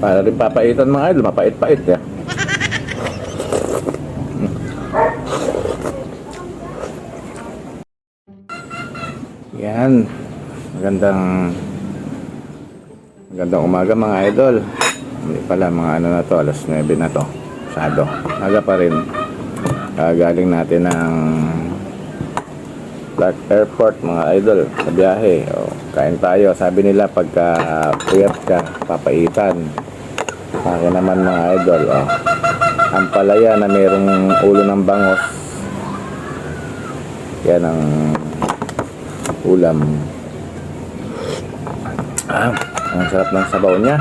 Para rin papaitan mga idol, mapait-pait eh. Yan. Magandang magandang umaga mga idol. Hindi pala mga ano na to, alas 9 na to. Sado. Aga pa rin. Kagaling natin ng Clark Airport mga idol sa biyahe. O, kain tayo. Sabi nila pagka puyat ka, papaitan. Akin naman mga idol. O, ang palaya na mayroong ulo ng bangos. Yan ang ulam. Ah, ang sarap ng sabaw niya.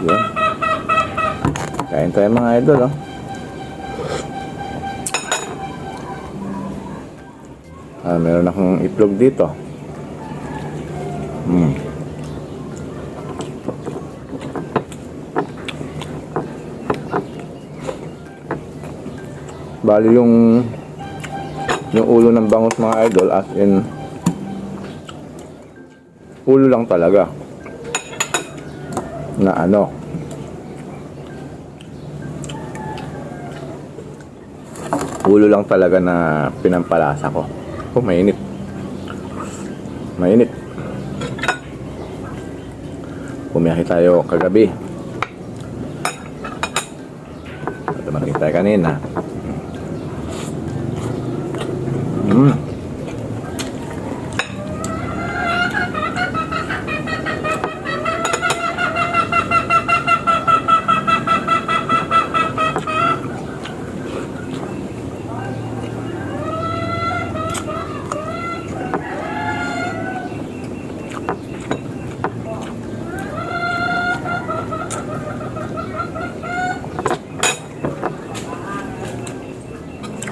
Yun. Kain tayo mga idol, oh. Ah, meron akong itlog dito. Hmm. Bali yung yung ulo ng bangus mga idol as in ulo lang talaga. Na ano. Ulo lang talaga na pinampalasa ko. Oh mainit. Mainit. Pumiyahe tayo kagabi. Dumating tayo kanina Mm.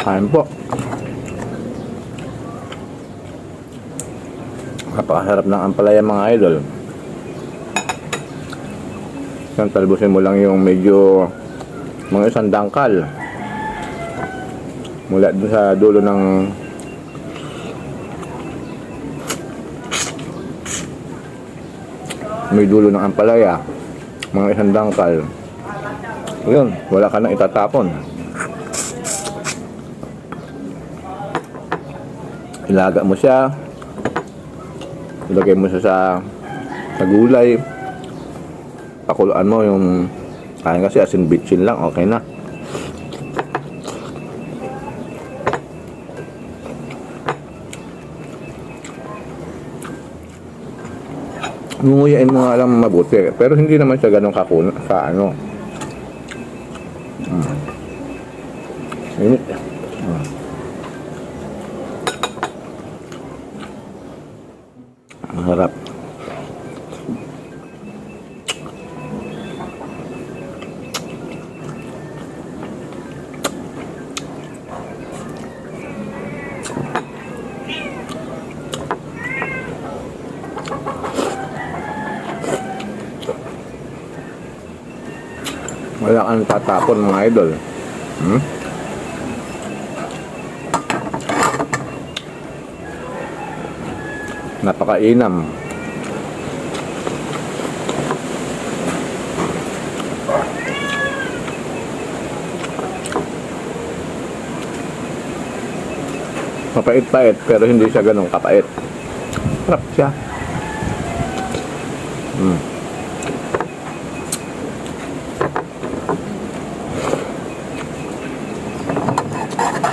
Kain po. Napakasarap ng ampalaya mga idol. Yan, talbusin mo lang yung medyo mga isang dangkal. Mula dun sa dulo ng may dulo ng ampalaya. Mga isang dangkal. Yun, wala ka nang itatapon. Ilaga mo siya, ilagay mo siya sa sa gulay. Pakuluan mo yung kain kasi asin bitchin lang okay na. Ngunguyain mo nga lang mabuti pero hindi naman siya ganun kakuna sa ano mm. Init mm. Masarap. Wala kang tatapon mga idol. Hmm? Napakainam. Mapait-pait pero hindi siya ganun kapait. Sarap siya. Mm.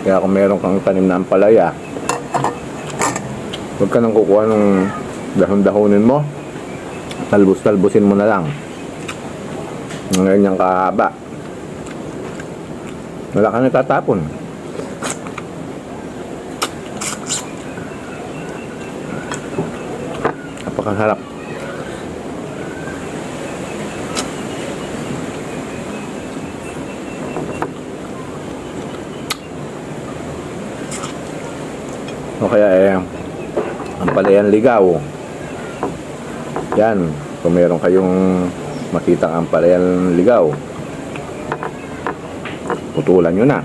Kaya kung meron kang tanim na ampalaya, huwag ka nang kukuha ng dahon-dahonin mo. Talbos-talbosin mo na lang. Ng ganyang kahaba. Wala ka na tatapon. Napakasarap. O kaya eh, ang palayan ligaw. Yan, kung meron kayong makita ang palayan ligaw, putulan nyo na.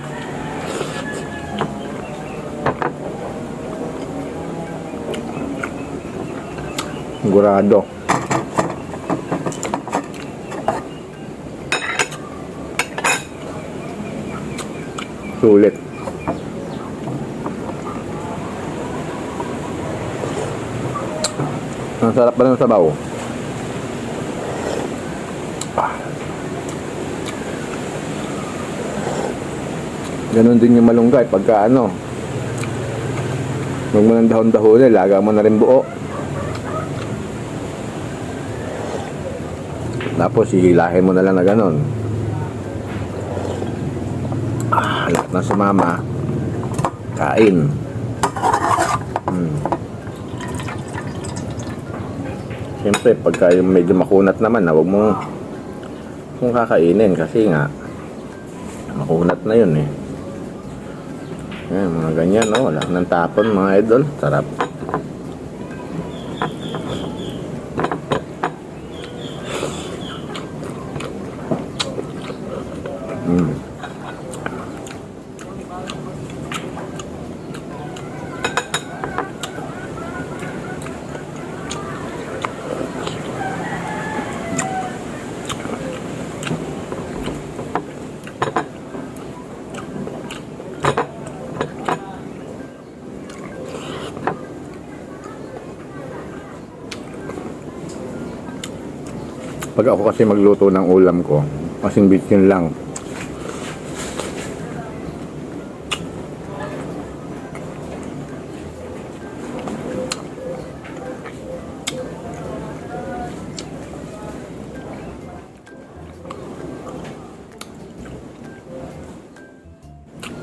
Sigurado. Sulit. Ang sarap pa ng sabaw. Ganon din yung malunggay pagka ano. Huwag mo ng dahon-dahon laga mo na rin buo. Tapos hihilahin mo na lang na ganon. Ah, lahat na sumama. Kain. Hmm. Siyempre, pagka yung medyo makunat naman, na huwag mong kung kakainin kasi nga makunat na yun eh. Ayan, mga ganyan, no? Wala nang tapon, mga idol. Sarap. Pag ako kasi magluto ng ulam ko, kasing bitchin lang.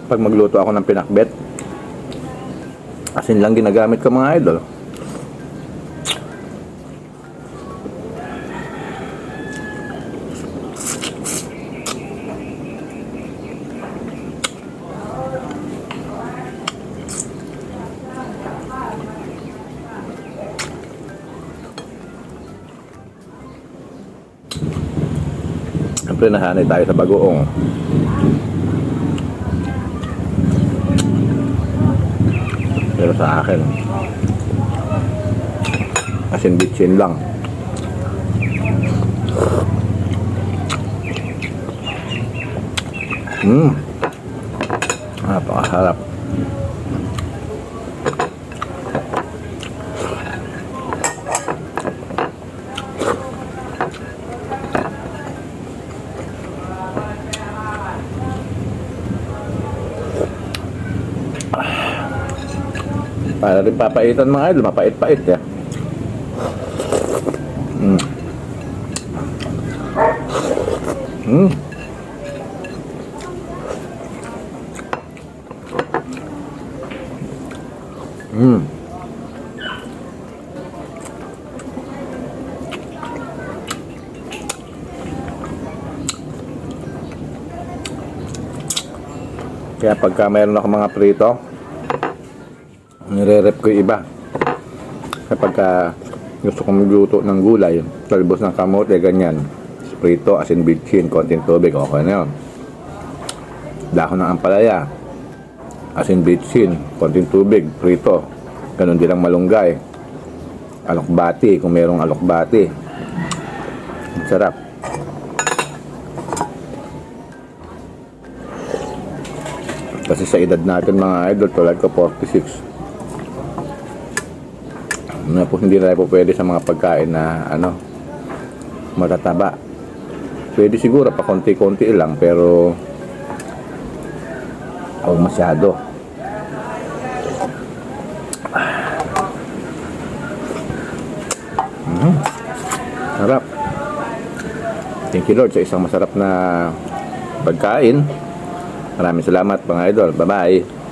Pag magluto ako ng pinakbet, asin lang ginagamit ko mga idol. Siyempre nahanay tayo sa bagoong. Pero sa akin, asin bitchin lang. Mmm. Napakasarap. Para rin papaitan mga idol, mapait-pait ya. Mm. Mm. Mm. Kaya pagka mayroon ako mga prito, nire-rep ko iba. Kapag ka gusto kong magluto ng gulay, talbos ng kamote, ganyan. Prito, asin bitchin, konting tubig, okay na yun. Dahon ng ampalaya, asin bitchin, konting tubig, prito. Ganon din ang malunggay. Alokbati, kung merong alokbati. Sarap. Kasi sa edad natin mga idol, tulad ko 46 na po hindi na po pwede sa mga pagkain na ano matataba. Pwede siguro pa konti-konti lang pero o masyado. Mm. Sarap. Thank you Lord sa isang masarap na pagkain. Maraming salamat mga idol. Bye-bye.